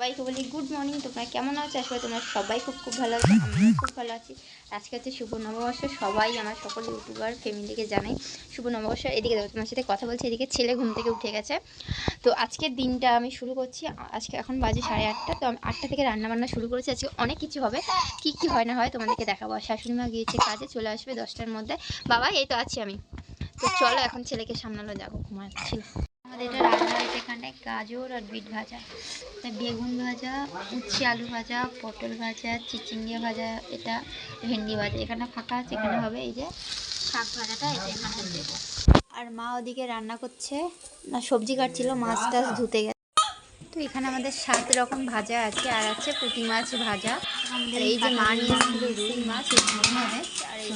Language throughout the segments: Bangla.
সবাইকে বলি গুড মর্নিং তোমরা কেমন আছো? আসলে তোমরা সবাই খুব খুব ভালো আছো, আমিও খুব ভালো আছি। আজকে হচ্ছে শুভ নববর্ষ, সবাই আমার সকল ইউটিউবার ফ্যামিলিকে জানাই। শুভ নববর্ষ, এদিকে দেখো, তোমার সাথে কথা বলছি, এদিকে ছেলে ঘুম থেকে উঠে গেছে। তো আজকের দিনটা আমি শুরু করছি, আজকে এখন বাজে সাড়ে আটটা, তো আমি আটটা থেকে রান্না বান্না শুরু করেছি, আজকে অনেক কিছু হবে। কি কি হয় না হয় তোমাদেরকে দেখাবো। শাশুড়ি মা গিয়েছে কাজে, চলে আসবে দশটার মধ্যে। বাবা, এই তো আছি আমি। তো চলো এখন ছেলেকে সামনালো দেখো ঘুমাচ্ছিল আমাদের এটা রান্না হয়েছে এখানে গাজর আর বিট ভাজা। বেগুন ভাজা, উচ্ছে আলু ভাজা, পটল ভাজা, চিচিঙ্গে ভাজা, এটা ভেন্ডি ভাজা। এখানে ফাঁকা আছে, এখানে হবে এই যে শাক ভাজাটা এটা এখানে দেবো আর মা ওদিকে রান্না করছে। না, সবজি কাটছিল, মাছ টাছ ধুতে গেছে। তো এখানে আমাদের সাত রকম ভাজা আছে, আর আছে পুঁটি মাছ ভাজা। এই যে মা নিয়ে রুই মাছ আর এই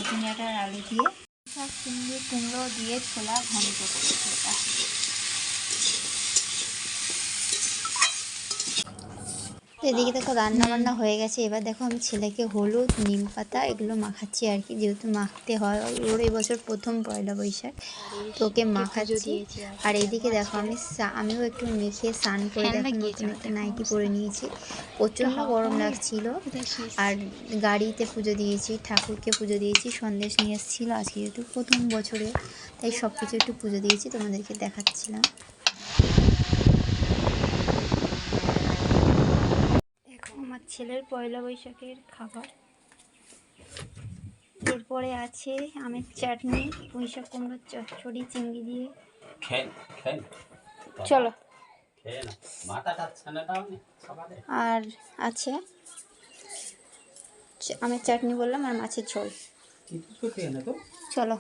আলু দিয়ে, সব চিংড়ি, কুমড়ো দিয়ে ছোলা ঘন এটা। তো এদিকে দেখো রান্না বান্না হয়ে গেছে। এবার দেখো আমি ছেলেকে হলুদ নিম পাতা এগুলো মাখাচ্ছি আর কি। যেহেতু মাখতে হয় ওর এবছর প্রথম পয়লা বৈশাখ তো ওকে মাখাচ্ছি। আর এইদিকে দেখো আমি আমিও একটু মেখে স্নান করে দেখো নতুন একটা নাইটি পরে নিয়েছি। প্রচণ্ড গরম লাগছিল। আর গাড়িতে পুজো দিয়েছি ঠাকুরকে পুজো দিয়েছি সন্দেশ নিয়ে এসেছিল আজকে যেহেতু প্রথম বছরে। তাই সব কিছু একটু পুজো দিয়েছি তোমাদেরকে দেখাচ্ছিলাম দেখো আমার ছেলের পয়লা বৈশাখের খাবার। এরপরে আছে আমের চাটনি পুঁইশাক কুমড়োর চচ্চড়ি চিংড়ি দিয়ে। চলো। আর আছে আমের চাটনি বললাম আর মাছের ঝোল। চলো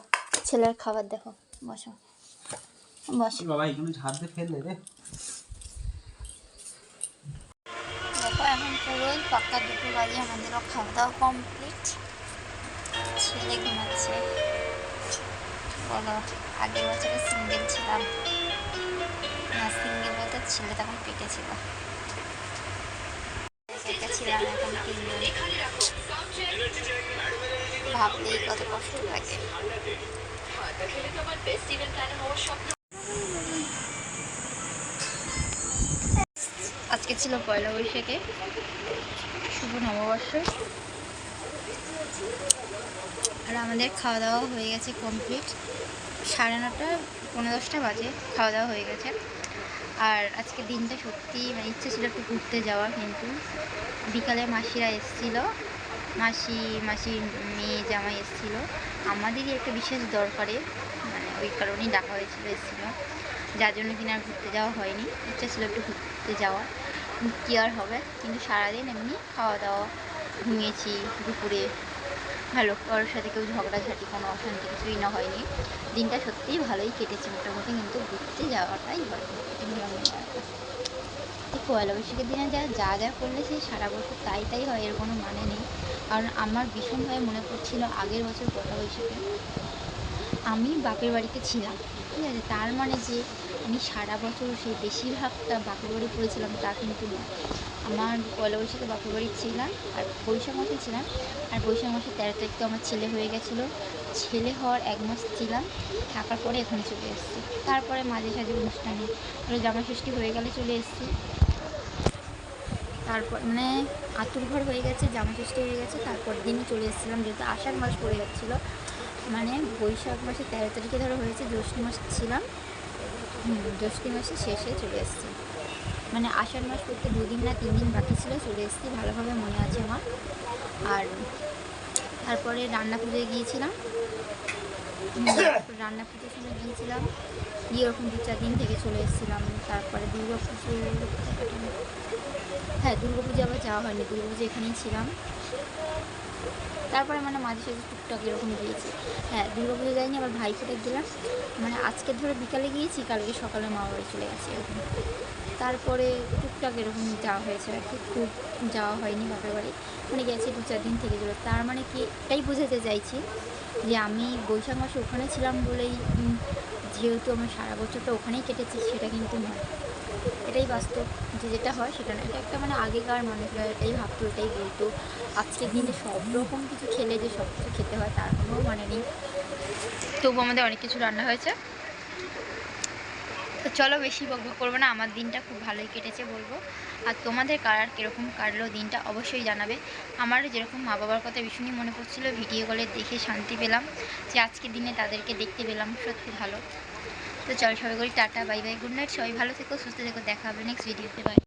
ছেলের খাবার দেখো বসো। বসো। বাবা এগুলো ঝাড় দিয়ে ফেললে রে দেখো এখন পুরোই পাক্কা দুটো বাজে আমাদেরও খাওয়া দাওয়া কমপ্লিট ছেলে ঘুমাচ্ছে। বলো, আগের বছরে সিঙ্গেল ছিলাম। না সিঙ্গেল বলতে ছেলে তখন পেটে ছিল। ভাবতেই কত কষ্ট লাগে। আজকে ছিল পয়লা বৈশাখে। শুভ নববর্ষ। আর আমাদের খাওয়া দাওয়া হয়ে গেছে কমপ্লিট সাড়ে নটা পনেরো দশটা বাজে খাওয়া দাওয়া হয়ে গেছে। আর আজকে দিনটা সত্যি মানে ইচ্ছে ছিল একটু ঘুরতে যাওয়া কিন্তু বিকালে মাসিরা এসেছিল। মাসি, মাসির মেয়ে, জামাই এসেছিল। আমাদেরই একটা বিশেষ দরকারে মানে ওই কারণেই ডাকা হয়েছিল, এসেছিল। যার জন্য কিনা ঘুরতে যাওয়া হয়নি। ইচ্ছা ছিল একটু ঘুরতে যাওয়ার। কি আর হবে। কিন্তু সারাদিন এমনি খাওয়া দাওয়া ঘুমিয়েছি দুপুরে, ভালো। কারোর সাথে কেউ ঝগড়াঝাটি, কোনো অশান্তি কিছুই না হয়নি। দিনটা সত্যিই ভালোই কেটেছে মোটামুটি, কিন্তু ঘুরতে যাওয়াটাই হয়। এই পয়লা বৈশাখের দিনে যা যা যা করলে সে সারা বছর তাই তাই হয়, এর কোনো মানে নেই। কারণ আমার ভীষণভাবে মনে পড়ছিল আগের বছর পয়লা বৈশাখে। আমি বাপের বাড়িতে ছিলাম, ঠিক আছে? তার মানে যে আমি সারা বছর সেই বেশিরভাগটা বাড়ি পড়েছিলাম, তা কিন্তু নয় আমার পয়লা বৈশাখে বাড়ি ছিলাম আর বৈশাখ মাসে ছিলাম। আর বৈশাখ মাসে তেরো তারিখ তো আমার ছেলে হয়ে গেছিল। ছেলে হওয়ার এক মাস ছিলাম, থাকার পরে এখানে চলে এসেছি। তারপরে মাঝে সাঝে অনুষ্ঠানে জামা ষষ্ঠী হয়ে গেলে চলে এসেছি। তারপর মানে আতুর ঘর হয়ে গেছে, জামা ষষ্ঠী হয়ে গেছে, তারপর দিনই চলে এসেছিলাম যেহেতু আষাঢ় মাস পড়ে যাচ্ছিল মানে বৈশাখ মাসে তেরো তারিখে ধরো হয়েছে, জ্যৈষ্ঠ মাস ছিলাম। জ্যৈষ্ঠ মাসে শেষে চলে এসেছি। মানে আষাঢ় মাস করতে দুদিন না তিন দিন বাকি ছিল, চলে এসেছি, ভালোভাবে মনে আছে আমার। আর তারপরে রান্না পুজোয় গিয়েছিলাম রান্না পুজোর সময় গিয়েছিলাম। গিয়ে ওরকম দু চার দিন থেকে চলে এসেছিলাম। তারপরে দুর্গা পুজো হ্যাঁ দুর্গা পুজো আবার যাওয়া হয়নি দুর্গা পুজো এখানেই ছিলাম। তারপরে মানে মাঝে সাঝে টুকটাক এরকম গিয়েছি। হ্যাঁ দুর্গা পুজো যাইনি, আবার ভাই ফোটা গেলাম মানে আজকে ধরে বিকালে গিয়েছি, কালকে সকালে মা বাড়ি চলে গেছে এরকম। তারপরে টুকটাক এরকম যাওয়া হয়েছে আর কি। খুব যাওয়া হয়নি বাপের বাড়ি। মানে গেছি দু চার দিন থেকে চলে তার মানে কি, এটাই বোঝাতে চাইছি যে আমি বৈশাখ মাসে ওখানে ছিলাম বলেই যেহেতু আমার সারা বছরটা ওখানেই কেটেছি, সেটা কিন্তু নয়। এটাই বাস্তব যে যেটা হয় সেটা না এটা একটা মানে আগেকার মানুষরা এটাই ভাবতো, এটাই বলতো। আজকের দিনে সব রকম কিছু খেলে যে সব কিছু খেতে হয় তার কোনো মানে নেই। তবু আমাদের অনেক কিছু রান্না হয়েছে। তো চলো বেশি বকবক করব না, আমার দিনটা খুব ভালোই কেটেছে বলব। আর তোমাদের কার কীরকম কাটলো দিনটা অবশ্যই জানাবে। আমার যেরকম মা বাবার কথা ভীষণই মনে পড়ছিলো, ভিডিও কলে দেখে শান্তি পেলাম যে আজকের দিনে তাদেরকে দেখতে পেলাম, সত্যি ভালো। তো চল সবাই করি tata, bye bye, good night, সবাই ভালো থেকো, সুস্থ থেকো, দেখা হবে নেক্সট ভিডিওতে বাই